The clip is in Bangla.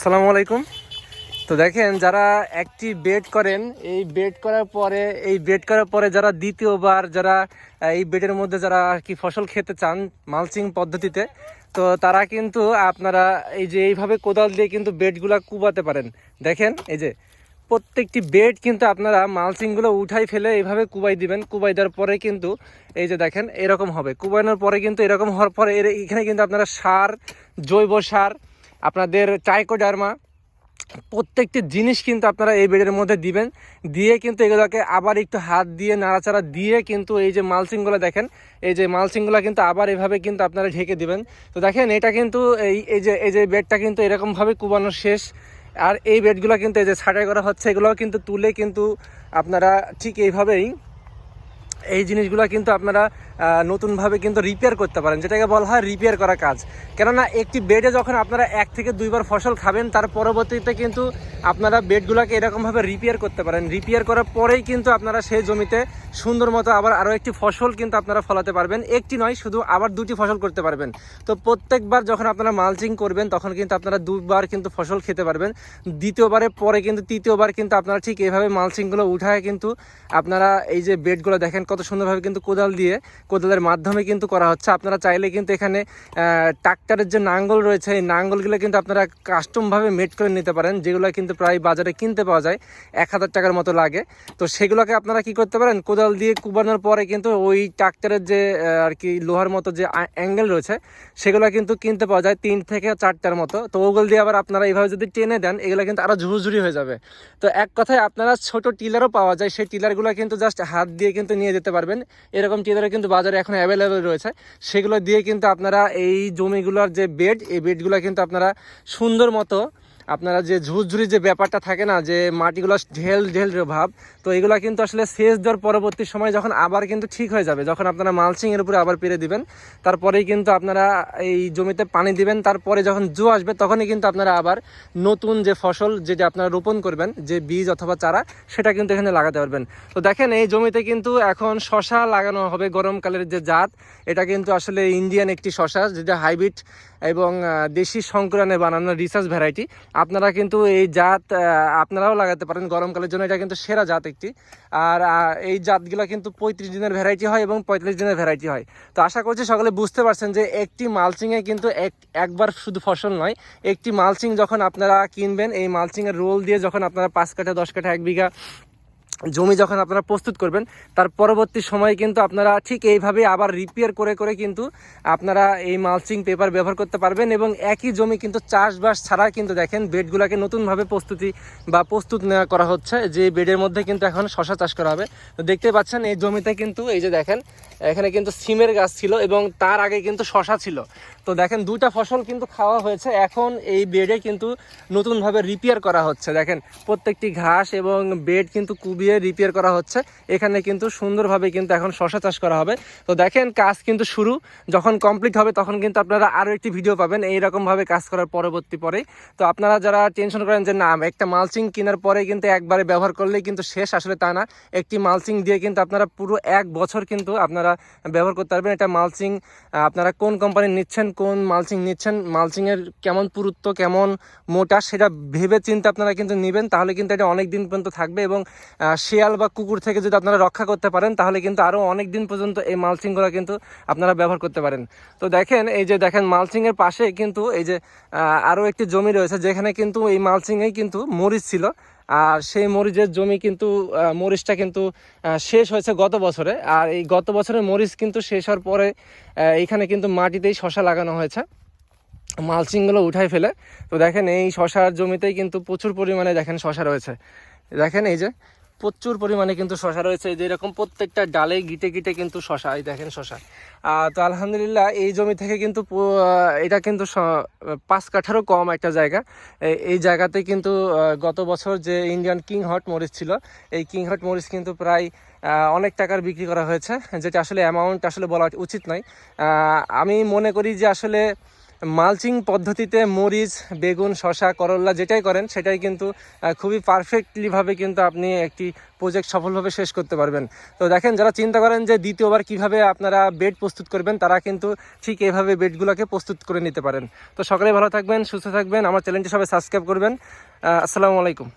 সালামু আলাইকুম। তো দেখেন, যারা একটি বেড করেন, এই বেড করার পরে, এই বেড করার পরে যারা দ্বিতীয়বার, যারা এই বেডের মধ্যে যারা আর কি ফসল খেতে চান মালচিং পদ্ধতিতে, তো তারা কিন্তু আপনারা এই যে এইভাবে কোদাল দিয়ে কিন্তু বেডগুলা কুবাতে পারেন। দেখেন, এই যে প্রত্যেকটি বেড কিন্তু আপনারা মালচিংগুলো উঠাই ফেলে এইভাবে কুবাই দিবেন। কুবাই দেওয়ার পরে কিন্তু, এই যে দেখেন, এরকম হবে। কুবানোর পরে কিন্তু এরকম হওয়ার পরে এখানে কিন্তু আপনারা সার, জৈব সার আপনাদের টাইকোডার্মা প্রত্যেকটি জিনিস কিন্তু আপনারা এই বেডের মধ্যে দিবেন। দিয়ে কিন্তু এগুলোকে আবার একটু হাত দিয়ে, নাড়াচাড়া দিয়ে কিন্তু এই যে মালচিংগুলো দেখেন, এই যে মালচিংগুলো কিন্তু আবার এভাবে কিন্তু আপনারা ঢেকে দিবেন। তো দেখেন, এটা কিন্তু এই এই যে এই যে বেডটা কিন্তু এরকমভাবে কুবানো শেষ। আর এই বেডগুলো কিন্তু এই যে ছাটাই করা হচ্ছে, এগুলোও কিন্তু তুলে কিন্তু আপনারা ঠিক এইভাবেই এই জিনিসগুলো কিন্তু আপনারা নতুনভাবে কিন্তু রিপেয়ার করতে পারেন, যেটাকে বলা হয় রিপেয়ার করা কাজ। কেননা একটি বেডে যখন আপনারা এক থেকে দুইবার ফসল খাবেন, তার পরবর্তীতে কিন্তু আপনারা বেডগুলোকে এরকমভাবে রিপেয়ার করতে পারেন। রিপেয়ার করার পরেই কিন্তু আপনারা সেই জমিতে সুন্দর মতো আবার আরও একটি ফসল কিন্তু আপনারা ফলাতে পারবেন। একটি নয়, শুধু আবার দুটি ফসল করতে পারবেন। তো প্রত্যেকবার যখন আপনারা মালচিং করবেন, তখন কিন্তু আপনারা দুবার কিন্তু ফসল খেতে পারবেন। দ্বিতীয়বারে পরে কিন্তু, তৃতীয়বার কিন্তু আপনারা ঠিক এইভাবে মালচিংগুলো উঠায় কিন্তু আপনারা এই যে বেডগুলো দেখেন সুন্দরভাবে কিন্তু কোদাল দিয়ে কোদালের মাধ্যমে কিন্তু করা হচ্ছে। আপনারা চাইলে কিন্তু এখানে ট্রাক্টরের যে নাঙ্গল রয়েছে, এই নাঙ্গলগুলো কিন্তু আপনারা কাস্টমভাবে মেড করে নিতে পারেন, যেগুলো কিন্তু প্রায় বাজারে কিনতে পাওয়া যায়। এক হাজার টাকার মতো লাগে। তো সেগুলোকে আপনারা কি করতে পারেন, কোদাল দিয়ে কুবানোর পরে কিন্তু ওই ট্রাক্টরের যে আর কি লোহার মতো যে অ্যাঙ্গেল রয়েছে, সেগুলো কিন্তু কিনতে পাওয়া যায় তিন থেকে চারটার মতো। তো ওগুলো দিয়ে আবার আপনারা এইভাবে যদি টেনে দেন, এগুলো কিন্তু আরও ঝুরঝুরি হয়ে যাবে। তো এক কথায় আপনারা ছোট টিলারও পাওয়া যায়, সেই টিলারগুলো কিন্তু জাস্ট হাত দিয়ে কিন্তু নিয়ে যেতে পারবেন। এরকম টিলারও কিন্তু বাজারে এখন অ্যাভেলেবেল রয়েছে। সেগুলো দিয়ে কিন্তু আপনারা এই জমিগুলোর যে বেড এই বেডগুলো কিন্তু আপনারা সুন্দর মতো আপনারা যে ঝুরঝুরি যে ব্যাপারটা থাকে না, যে মাটিগুলো ঢেল ঢেল ভাব, তো এগুলো কিন্তু আসলে সেচ দেওয়ার পরবর্তী সময় যখন আবার কিন্তু ঠিক হয়ে যাবে, যখন আপনারা মালচিং এর উপরে আবার পেরে দিবেন, তারপরেই কিন্তু আপনারা এই জমিতে পানি দিবেন, তারপরে যখন জো আসবে তখনই কিন্তু আপনারা আবার নতুন যে ফসল যেটা আপনারা রোপণ করবেন, যে বীজ অথবা চারা, সেটা কিন্তু এখানে লাগাতে পারবেন। তো দেখেন, এই জমিতে কিন্তু এখন শশা লাগানো হবে, গরমকালের যে জাত, এটা কিন্তু আসলে ইন্ডিয়ান একটি শশা, যেটা হাইব্রিড এবং দেশি সংকরণে বানানো রিসার্চ ভ্যারাইটি আপনারা কিন্তু এই জাত আপনারাও লাগাতে পারেন। গরমকালের জন্য এটা কিন্তু সেরা জাত একটি। আর এই জাতগুলো কিন্তু পঁয়ত্রিশ দিনের ভ্যারাইটি হয় এবং পঁয়তাল্লিশ দিনের ভ্যারাইটি হয়। তো আশা করছি সকলে বুঝতে পারছেন যে একটি মালচিংয়ে কিন্তু এক, একবার শুধু ফসল নয়, একটি মালচিং যখন আপনারা কিনবেন, এই মালচিংয়ের রোল দিয়ে যখন আপনারা পাঁচ কাঠা, দশ কাঠা, এক বিঘা জমি যখন আপনারা প্রস্তুত করবেন, তার পরবর্তী সময়ে কিন্তু আপনারা ঠিক এইভাবে আবার রিপেয়ার করে করে কিন্তু আপনারা এই মালচিং পেপার ব্যবহার করতে পারবেন এবং একই জমি কিন্তু চাষবাস ছাড়া কিন্তু দেখেন বেডগুলোকে নতুনভাবে প্রস্তুতি বা প্রস্তুত নেওয়া করা হচ্ছে। যে বেডের মধ্যে কিন্তু এখন শশা চাষ করা হবে। তো দেখতে পাচ্ছেন এই জমিতে কিন্তু এই যে দেখেন, এখানে কিন্তু সিমের গাছ ছিল এবং তার আগে কিন্তু শশা ছিল। তো দেখেন দুইটা ফসল কিন্তু খাওয়া হয়েছে। এখন এই বেডে কিন্তু নতুনভাবে রিপেয়ার করা হচ্ছে। দেখেন, প্রত্যেকটি ঘাস এবং বেড কিন্তু কুবিয়ে রিপেয়ার করা হচ্ছে। এখানে কিন্তু সুন্দরভাবে কিন্তু এখন শশা চাষ করা হবে। তো দেখেন, কাজ কিন্তু শুরু। যখন কমপ্লিট হবে, তখন কিন্তু আপনারা আরও একটি ভিডিও পাবেন। এইরকমভাবে কাজ করার পরবর্তী পরে তো আপনারা যারা টেনশন করেন যে, না, একটা মালচিং কেনার পরে কিন্তু একবারে ব্যবহার করলেই কিন্তু শেষ। আসলে তা না। একটি মালচিং দিয়ে কিন্তু আপনারা পুরো এক বছর কিন্তু আপনারা ব্যবহার করতে পারবেন। এটা মালচিং আপনারা কোন কোম্পানির নিচ্ছেন কোন মালচিং নিচ্ছেন, মালচিংয়ের কেমন পুরুত্ব, কেমন মোটা সেটা ভেবে চিন্তে আপনারা কিন্তু নেবেন, তাহলে কিন্তু এটা অনেক দিন পর্যন্ত থাকবে এবং শিয়াল বা কুকুর থেকে যদি আপনারা রক্ষা করতে পারেন, তাহলে কিন্তু আরও অনেক দিন পর্যন্ত এই মালচিংগুলো কিন্তু আপনারা ব্যবহার করতে পারেন। তো দেখেন, এই যে দেখেন মালচিংয়ের পাশে কিন্তু এই যে আরও একটি জমি রয়েছে, যেখানে কিন্তু এই মালচিংয়েই কিন্তু মরিচ ছিল। আর সেই মরিচের জমি কিন্তু মরিচটা কিন্তু শেষ হয়েছে গত বছরে। আর এই গত বছরের মরিচ কিন্তু শেষ হওয়ার পরে এখানে কিন্তু মাটিতেই শশা লাগানো হয়েছে। মালচিংগুলো উঠাই ফেলে। তো দেখেন এই শশার জমিতেই কিন্তু প্রচুর পরিমাণে দেখেন শশা রয়েছে। দেখেন এই যে প্রচুর পরিমাণে কিন্তু শশা রয়েছে। এই যে এরকম প্রত্যেকটা ডালে গিটে গিটে কিন্তু শশা, এই দেখেন শশা। তো আলহামদুলিল্লাহ এই জমি থেকে কিন্তু এটা কিন্তু পাঁচ কাঠারও কম একটা জায়গা। এই জায়গাতে কিন্তু গত বছর যে ইন্ডিয়ান কিং হট মরিচ ছিল, এই কিং হট মরিচ কিন্তু প্রায় অনেক টাকার বিক্রি করা হয়েছে, যেটা আসলে অ্যামাউন্ট আসলে বলা উচিত নয়। আমি মনে করি যে আসলে মালচিং পদ্ধতিতে মরিচ, বেগুন শশা করল্লা যেটাই করেন, সেটাই কিন্তু খুবই পারফেক্টলিভাবে কিন্তু আপনি একটি প্রজেক্ট সফলভাবে শেষ করতে পারবেন। তো দেখেন, যারা চিন্তা করেন যে দ্বিতীয়বার কীভাবে আপনারা বেড প্রস্তুত করবেন, তারা কিন্তু ঠিক এইভাবে বেডগুলোকে প্রস্তুত করে নিতে পারেন। তো সকালে ভালো থাকবেন, সুস্থ থাকবেন, আমার চ্যানেলটি সবাই সাবস্ক্রাইব করবেন। আসসালামু আলাইকুম।